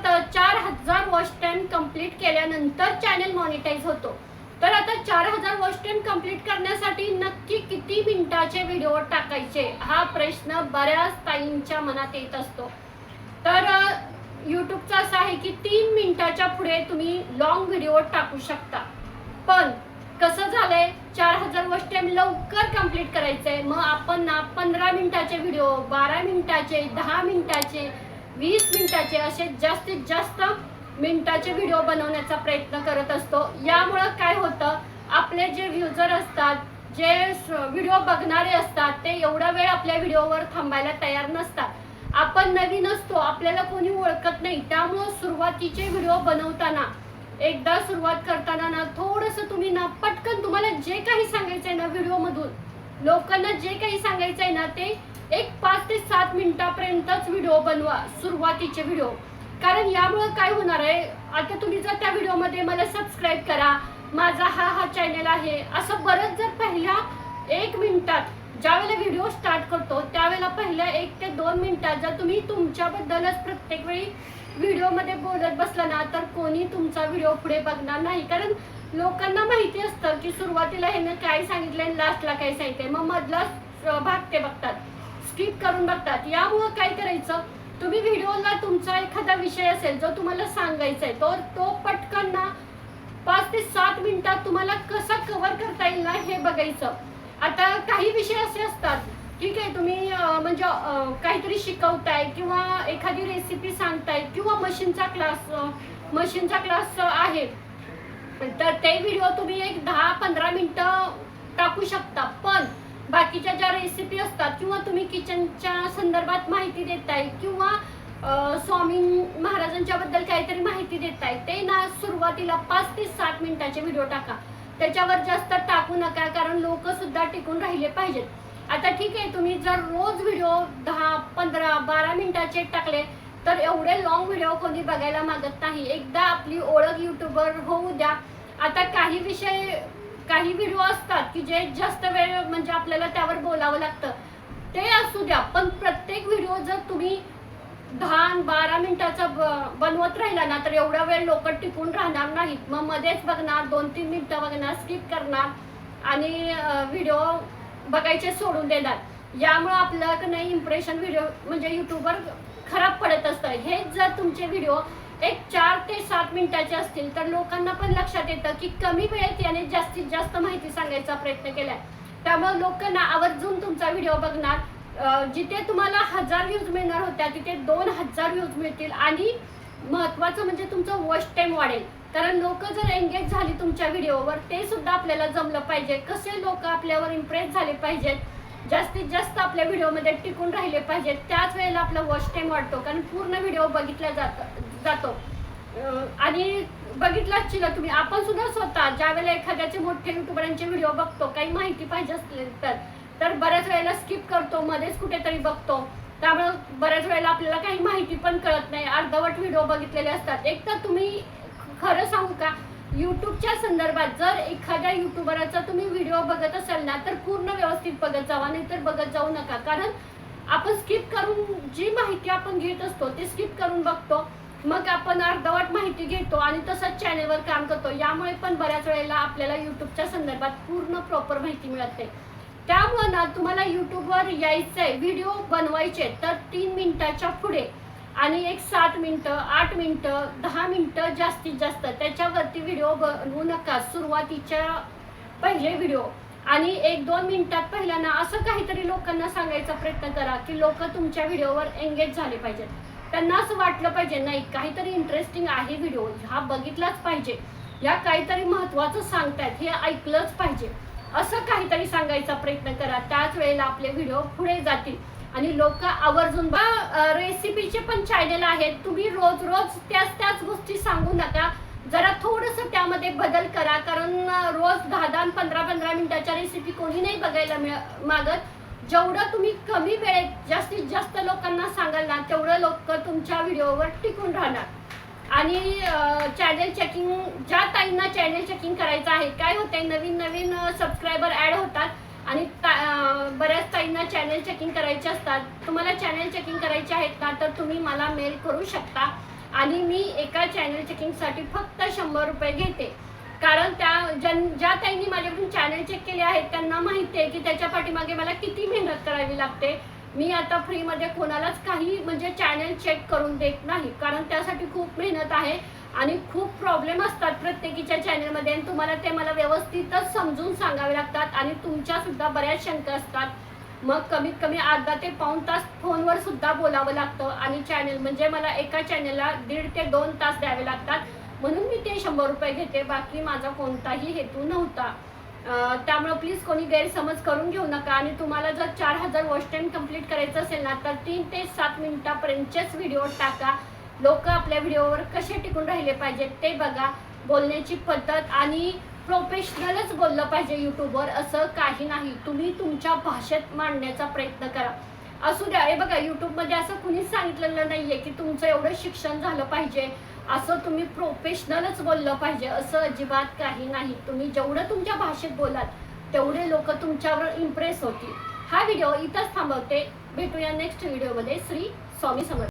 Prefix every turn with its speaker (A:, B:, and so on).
A: असतं चार हजार वॉच टाइम कंप्लीट केल्यानंतर चॅनल मॉनिटाईज होतो. तर आता चार हजार वॉच टाइम कंप्लीट करण्यासाठी नक्की किती मिनिटाचे व्हिडिओ टाकायचे हा प्रश्न बऱ्याच ताईंच्या मनात येत असतो. तर यूट्यूबचा असं आहे की तीन मिनिटाच्या पुढे तुम्ही लॉंग व्हिडिओ टाकू शकता. पण कसं झालंय चार हजार वॉच टाइम लवकर कंप्लीट करायचंय. मग आपण ना पंधरा मिनिटाचे व्हिडिओ बारा मिनिटाचे दहा मिनिटाचे वीस मिनिटाचे असे जास्तीत जास्त मिनिटाचे व्हिडिओ बनवण्याचा प्रयत्न करत असतो. यामुळं काय होतं आपले जे व्ह्युजर असतात जे व्हिडिओ बघणारे असतात ते एवढा वेळ आपल्या व्हिडिओवर थांबायला तयार नसतात. आपण नवीन असतो आपल्याला कोणी ओळखत नाही. त्यामुळं सुरुवातीचे व्हिडिओ बनवताना एकदा सुरुवात करताना ना थोडंसं तुम्ही ना पटकन तुम्हाला जे काही सांगायचं आहे ना व्हिडिओमधून लोकांना जे काही सांगायचं आहे ना ते एक पाच ते सात मिनिटापर्यंतच व्हिडिओ बनवा सुरुवातीचे व्हिडिओ. कारण यामुळं काय होणार आहे आता तुम्ही जर त्या व्हिडिओमध्ये मला सबस्क्राईब करा माझा हा हा चॅनल आहे असं बरंच जर पहिल्या एक मिनिटात ज्यावेळेला व्हिडिओ स्टार्ट करतो त्यावेळेला पहिल्या एक ते दोन मिनिटात जर तुम्ही तुमच्याबद्दलच प्रत्येक वेळी व्हिडिओमध्ये बोलत बसला ना तर कोणी तुमचा व्हिडिओ पुढे बघणार नाही. कारण लोकांना माहिती असतं की सुरुवातीला ह्यानं काय सांगितलं आणि लास्टला काय सांगितलंय. मग मधला भाग ते बघतात. स्किप करून बघतात. यामुळं काय करायचं? तुम्ही व्हिडिओला तुमचा एखादा विषय असेल जो तुम्हाला सांगायचा आहे तो तो पटकन ना पाच ते सात मिनिटात तुम्हाला कसा कव्हर करता येईल ना हे बघायचं. आता काही विषय असे असतात. ठीक आहे तुम्ही म्हणजे काहीतरी शिकवताय किंवा एखादी रेसिपी सांगताय किंवा मशीनचा क्लास मशीनचा क्लास आहे. तर ते व्हिडिओ तुम्ही एक दहा पंधरा मिनटं टाकू शकता. पण बाकीच्या ज्या रेसिपी असतात किंवा तुम्ही किचनच्या संदर्भात माहिती देताय किंवा स्वामी महाराजांच्या बद्दल काहीतरी माहिती देताय ते ना सुरुवातीला पाच ते सात मिनिटाचे व्हिडिओ टाका. त्याच्यावर जास्त टाकू नका कारण लोक सुद्धा टिकून राहिले पाहिजेत. आता ठीक आहे तुम्ही जर रोज व्हिडिओ दहा पंधरा बारा मिनिटाचे टाकले तर एवढे लॉंग व्हिडिओ कोणी बघायला मागत नाही. एकदा आपली ओळख युट्यूबर होऊ द्या. आता काही विषय काही व्हिडिओ असतात की जे जास्त वेळ म्हणजे आपल्याला त्यावर बोलावं लागतं. ते असू द्या पण प्रत्येक व्हिडिओ जर तुम्ही दहा बारा मिनिटाचा ब- बनवत राहिला ना तर एवढा वेळ लोक टिकून राहणार नाहीत. मग मध्येच बघणार दोन तीन मिनटं बघणार स्किप करणार आणि व्हिडिओ बघायचे सोडून देणार. यामुळे आपलं नाही इम्प्रेशन व्हिडिओ म्हणजे युट्यूबवर खराब पडत असतं. हेच जर तुमचे व्हिडिओ एक चार ते सात मिनिटाचे असतील तर लोकांना पण लक्षात येतं की कमी वेळेत याने जास्तीत जास्त माहिती सांगायचा प्रयत्न केलाय. त्यामुळे लोकांना आवर्जून तुमचा व्हिडिओ बघणार. जिथे तुम्हाला हजार व्ह्यूज मिळणार होत्या तिथे दोन हजार व्ह्यूज मिळतील. आणि महत्वाचं म्हणजे तुमचं वॉच टाइम वाढेल. कारण लोक जर एंगेज झाली तुमच्या व्हिडिओवर ते सुद्धा आपल्याला जमलं पाहिजे. कसे लोक आपल्यावर इम्प्रेस झाले पाहिजेत? जास्तीत जास्त आपल्या व्हिडिओमध्ये टिकून राहिले पाहिजेत. त्याच वेळेला आपला वॉच टाईम वाटतो कारण पूर्ण व्हिडिओ बघितला जात जातो. आणि बघितलाच ना तुम्ही. आपण सुद्धा स्वतः ज्या वेळेला एखाद्याचे मोठे युट्यूबरांचे व्हिडिओ बघतो काही माहिती पाहिजे असले तर तर बऱ्याच वेळेला स्किप करतो मध्येच कुठेतरी बघतो. त्यामुळे बऱ्याच वेळेला आपल्याला काही माहिती पण कळत नाही. अर्धवट व्हिडिओ बघितलेले असतात. एक तर तुम्ही खरं सांगू का? युट्यूबच्या संदर्भात जर एखाद्या युट्यूबराचा तुम्ही व्हिडिओ बघत असाल ना तर पूर्ण व्यवस्थित बघत जावा नाहीतर बघत जाऊ नका. कारण आपण स्किप करून जी माहिती आपण घेत असतो ती स्किप करून बघतो. मग आपण अर्धवट माहिती घेतो आणि तसंच चॅनेलवर काम करतो. यामुळे पण बऱ्याच वेळेला आपल्याला युट्यूबच्या संदर्भात पूर्ण प्रॉपर माहिती मिळत. नाही त्यामुळे ना तुम्हाला युट्यूबवर यायचंय व्हिडिओ बनवायचे तर तीन मिनिटाच्या पुढे आणि एक सात मिनटं आठ मिनटं दहा मिनिटं जास्तीत जास्त. त्याच्यावरती व्हिडिओ बनवू नका. सुरुवातीच्या पहिले व्हिडिओ आणि एक दोन मिनिटात पहिल्यांदा असं काहीतरी लोकांना सांगायचा प्रयत्न करा की लोक तुमच्या व्हिडिओवर एंगेज झाले पाहिजेत. त्यांना असं वाटलं पाहिजे नाही काहीतरी इंटरेस्टिंग आहे व्हिडिओ हा बघितलाच पाहिजे. या काहीतरी महत्त्वाचं सांगतायत. हे ऐकलंच पाहिजे. असं काहीतरी सांगायचा प्रयत्न करा. त्याच वेळेला आपले व्हिडिओ पुढे जातील. आणि लोक आवर्जून रेसिपीचे पण चॅनल आहेत. तुम्ही रोज रोज त्याच त्याच गोष्टी सांगू नका. जरा थोडस त्यामध्ये बदल करा. कारण रोज दहा दहा पंधरा पंधरा मिनिटाच्या रेसिपी कोणी नाही बघायला मिळ- मागत. जेवढं तुम्ही कमी वेळेत जास्तीत जास्त लोकांना सांगाल ना तेवढं लोक तुमच्या व्हिडिओवर टिकून राहणार. आणि चॅनल चेकिंग ज्या ताईंना चॅनल चेकिंग करायचं आहे काय होतंय नवीन नवीन सबस्क्रायबर ऍड होतात आणि बऱ्याच ताईंना चॅनल चेकिंग करायचे असतात. तुम्हाला चॅनल चेकिंग करायचे आहेत ना तर तुम्ही मला मेल करू शकता. आणि मी एका चॅनल चेकिंगसाठी फक्त शंभर रुपये घेते. कारण त्या ज्या ज्या ताईंनी माझ्याकडून चॅनल चेक केले आहेत त्यांना माहिती आहे की त्याच्या पाठीमागे मला किती मेहनत करावी लागते. मी आता फ्रीमध्ये कोणालाच काही म्हणजे चॅनल चेक करून देत नाही. कारण त्यासाठी खूप मेहनत आहे आणि खूप प्रॉब्लेम असतात प्रत्येकीच्या चॅनलमध्ये आणि तुम्हाला ते मला व्यवस्थितच समजून सांगावे लागतात आणि तुमच्यासुद्धा बऱ्याच शंका असतात. मग कमीत कमी अर्धा ते पाऊण तास फोनवर सुद्धा बोलावं लागतं आणि चॅनल म्हणजे मला एका चॅनलला दीड ते दोन तास द्यावे लागतात. म्हणून मी ते शंभर रुपये घेते बाकी माझा कोणताही हेतू नव्हता. त्यामुळं प्लीज कोणी गैरसमज करून घेऊ नका आणि तुम्हाला जर चार हजार वॉच टाईम कंप्लीट करायचं असेल ना तर तीन ते सात मिनिटापर्यंतचेच व्हिडिओ टाका. लोक आपल्या व्हिडिओवर कसे टिकून राहिले पाहिजेत ते बघा. बोलण्याची पद्धत आणि प्रोफेशनलच बोललं पाहिजे यूट्यूबवर असं काही नाही. तुम्ही तुमच्या भाषेत मांडण्याचा प्रयत्न करा. असू द्या हे बघा यूट्यूबमध्ये असं कुणीच सांगितलेलं नाही आहे की तुमचं एवढं शिक्षण झालं पाहिजे. असं तुम्ही प्रोफेशनलच बोललं पाहिजे. असं अजिबात काही नाही. तुम्ही जेवढं तुमच्या भाषेत बोलाल तेवढे लोक तुमच्यावर इम्प्रेस होतील. हा व्हिडिओ इथंच थांबवते. भेटूया नेक्स्ट व्हिडिओमध्ये श्री स्वामी समर्थ.